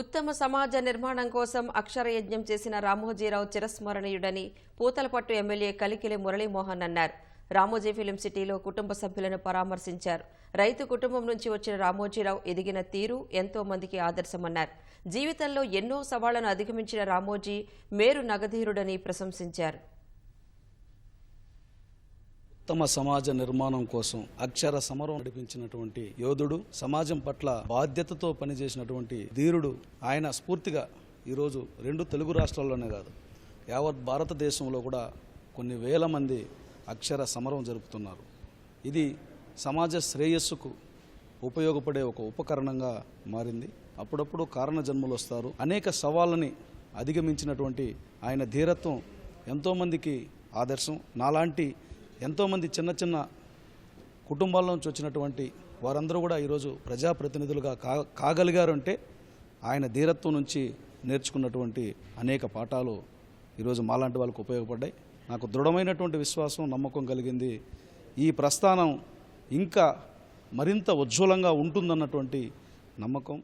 ఉత్తమ సమాజ నిర్మాణం కోసం అక్షరయజ్ఞం చేసిన రామోజీరావు చిరస్మరణీయుడని పూతలపట్టు ఎమ్మెల్యే కలికిలి మురళీమోహన్ అన్నారు. రామోజీ ఫిలిం సిటీలో కుటుంబ సభ్యులను పరామర్శించారు. రైతు కుటుంబం నుంచి వచ్చిన రామోజీరావు ఎదిగిన తీరు ఎంతో మందికి ఆదర్శమన్నారు. జీవితంలో ఎన్నో సవాళ్ళను అధిగమించిన రామోజీ మేరు నగధీరుడని ప్రశంసించారు. ఉత్తమ సమాజ నిర్మాణం కోసం అక్షర సమరం నడిపించినటువంటి యోధుడు సమాజం పట్ల బాధ్యతతో పనిచేసినటువంటి ధీరుడు ఆయన స్ఫూర్తిగా ఈరోజు రెండు తెలుగు రాష్ట్రాల్లోనే కాదు యావత్ భారతదేశంలో కూడా కొన్ని వేల మంది అక్షర సమరం జరుపుతున్నారు. ఇది సమాజ శ్రేయస్సుకు ఉపయోగపడే ఒక ఉపకరణంగా మారింది. అప్పుడప్పుడు కారణ జన్మలు వస్తారు. అనేక సవాళ్ళని అధిగమించినటువంటి ఆయన ధీరత్వం ఎంతోమందికి ఆదర్శం. నాలాంటి ఎంతోమంది చిన్న చిన్న కుటుంబాల నుంచి వచ్చినటువంటి వారందరూ కూడా ఈరోజు ప్రజాప్రతినిధులుగా కా కాగలిగారు అంటే ఆయన ధీరత్వం నుంచి నేర్చుకున్నటువంటి అనేక పాఠాలు ఈరోజు మాలాంటి వాళ్ళకు ఉపయోగపడ్డాయి. నాకు దృఢమైనటువంటి విశ్వాసం నమ్మకం కలిగింది. ఈ ప్రస్థానం ఇంకా మరింత ఉజ్వలంగా ఉంటుందన్నటువంటి నమ్మకం